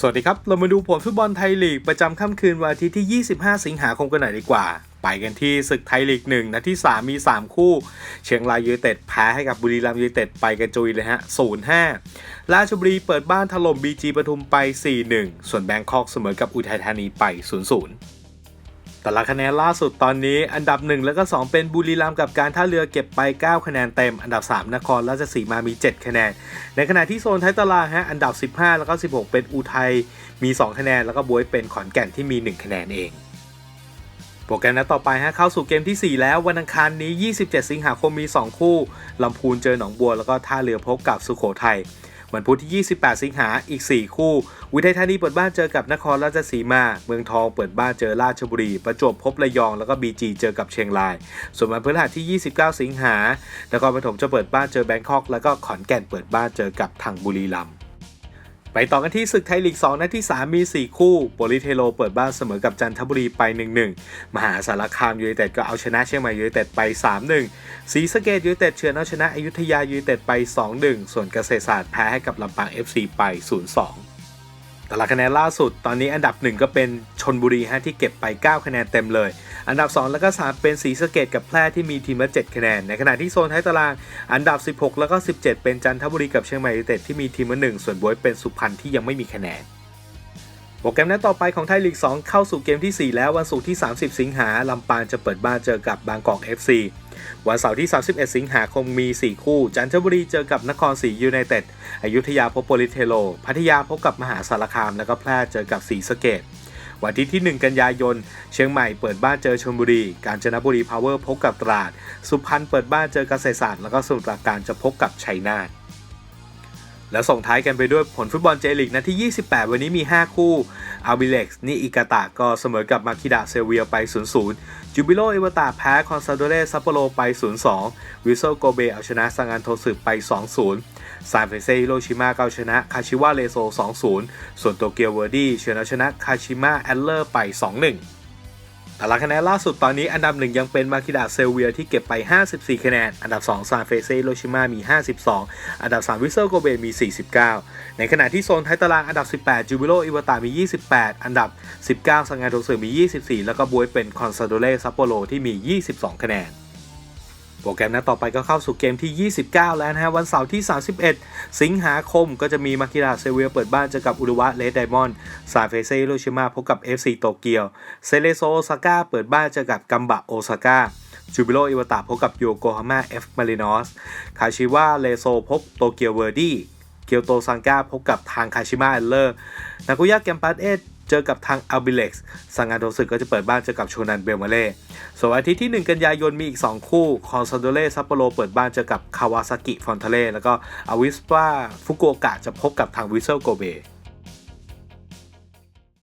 สวัสดีครับ เรามาดูผลฟุตบอลไทยลีก ประจำค่ำคืนวันอาทิตย์ที่ 25 สิงหาคมกันหน่อยดีกว่า ไปกันที่ศึกไทยลีก1นัดที่ 3 มี 3 คู่ เชียงรายยูไนเต็ดแพ้ให้กับบุรีรัมย์ยูไนเต็ดไปกันจุยเลยฮะ 0-5 ราชบุรีเปิดบ้านถล่มบีจีปทุมไป 4-1 ส่วนแบงคอกเสมอกับอุทัยธานีไป 0-0 แต่ละคะแนนล่าสุดตอนนี้อันดับ 1 แล้วก็ 2 เป็นบุรีรัมย์กับการท่าเรือเก็บไป 9 คะแนนเต็ม อันดับ 3 นครราชสีมามี 7 คะแนน ในขณะที่โซนท้ายตารางฮะอันดับ 15 แล้วก็ 16 เป็นอุทัยมี 2 คะแนน แล้วก็บวยเป็นขอนแก่นที่มี 1 คะแนนเองโปรแกรมนัดต่อไปฮะเข้าสู่เกมทีสี่4 แล้ววันอังคารนี้ 27 สิงหาคมมี 2 คู่ลำพูนเจอหนองบัวแล้วก็ท่าเรือพบกับสุโขทัย วันพุธที่ 28 สิงหาอีก 4 คู่ วิทยธานีเปิดบ้านเจอกับนครราชสีมา เมืองทองเปิดบ้านเจอราชบุรี ประจวบพบระยองแล้วก็บีจีเจอกับเชียงราย ส่วนวันพฤหัสที่ 29 สิงหานครปฐมจะเปิดบ้านเจอแบงคอกแล้วก็ขอนแก่นเปิดบ้านเจอกับทางบุรีรัมย์ ไปต่อกันที่ศึกไทยลีก 2 นัดที่ 3 มี 4 คู่โปลิเทโลเปิดบ้านเสมอกับจันทบุรีไป 1-1 มหาสารคามยูไนเต็ดก็เอาชนะเชียงใหม่ยูไนเต็ดไป 3-1ศรีสะเกดยูไนเต็ดเฉือนเอาชนะอยุธยายูไนเต็ดไป 2-1 ส่วนเกษตรศาสตร์แพ้ให้กับลำปาง FC ไป 0-2แต่ละคะแนนล่าสุดตอนนี้อันดับ 1 ก็เป็นชนบุรีฮะที่เก็บไป 9 คะแนนเต็มเลย อันดับ 2 แล้วก็ 3 เป็นศรีสะเกดกับแพร่ที่มีทีมละ7คะแนน ในขณะที่โซนท้ายตาราง อันดับ 16 แล้วก็ 17 เป็นจันทบุรีกับเชียงใหม่ยูไนเต็ดที่มีทีมละ1ส่วนบวยเป็นสุพรรณที่ยังไม่มีคะแนนโปรแกรมนัดต่อไปของไทยลีก 2 เข้าสู่เกมทีสี่4 แล้ววันศุกร์ที่ 30 สิงหาลำปางจะเปิดบ้านเจอกับบางกอก FC วันเสาร์ที่ 31 สิงหาคมมี 4 คู่ จันทบุรีเจอกับนครศรียูไนเต็ดอยุธยาพบโปลิเทโล พัทยาพบกับมหาสารคาม แล้วก็แพร่เจอกับศรีสะเกด วันที่ที่ 1 กันยายน เชียงใหม่เปิดบ้านเจอชลบุรี กาญจนบุรีพาวเวอร์พบกับตราด สุพรรณเปิดบ้านเจอเกษตรศาสตร์ แล้วก็สมุทรปราการจะพบกับชัยนาทและส่งท้ายกันไปด้วยผลฟุตบอลเจลีกนัดที่ 28 วันนี้มี 5 คู่ อาบิเล็กซ์นิอิกาตะก็เสมอกับมาคิดะเซเวียไป 0-0 จูบิโลเอเวตาแพ้คอนซาโดเรซัปโปโรไป 0-2 วิโซโกเบเอาชนะซังอันโทสึไป 2-0 ซานเฟเซฮิโรชิมาเอาชนะคาชิวะเลโซ 2-0 ส่วนโตเกียวเวอร์ดี้เฉือนเอาชนะคาชิมะแอดเลอร์ไป 2-1 แต่ละคะแนนล่าสุดตอนนี้อันดับหนึ่งยังเป็นมาคิดาเซลเวียที่เก็บไป 54 คะแนน อันดับ 2 ซานเฟเซโรชิมามี 52 อันดับ 3 วิเซอร์โกเบมี 49 ในขณะที่โซนท้ายตารางอันดับ 18 จูบิโรอิวาตามี 28 อันดับ 19 สังงานโทสึมี 24 แล้วก็บวยเป็นคอนซาโดเลซัปโปโรที่มี 22 คะแนน โปรแกรมนัดต่อไปก็เข้าสู่เกมที่ 29 แล้วนะฮะ วันเสาร์ที่ 31 สิงหาคมก็จะมีมาคิราเซเวียเปิดบ้านเจอกับอุรุวะเลดไดมอนด์ซาเฟเซโรชิมาพบกับ FC โตเกียว เซเลโซโอซาก้าเปิดบ้านเจอกับกัมบะโอซาก้าจูบิโรอิวาตาพบกับโยโกฮาม่าเอฟมารินอส คาชิวะเลโซพบโตเกียวเวอร์ดี้ เกียวโตซังก้าพบกับทางคาชิมะแอลเลอร์ นากุยะแกมปัสเอ เจอกับทางอัลบิเล็กซ์สังอาโดสึกก็จะเปิดบ้านเจอกับโชนันเบลมาเล่ส่วนวันอาทิตย์ที่ 1 กันยายนมีอีก 2 คู่คอนซาโดเล่ซัปโปโรเปิดบ้านเจอกับคาวาซากิฟอนเทเล่แล้วก็อาวิสปาฟุกุโอกะจะพบกับทางวิเซลโกเบ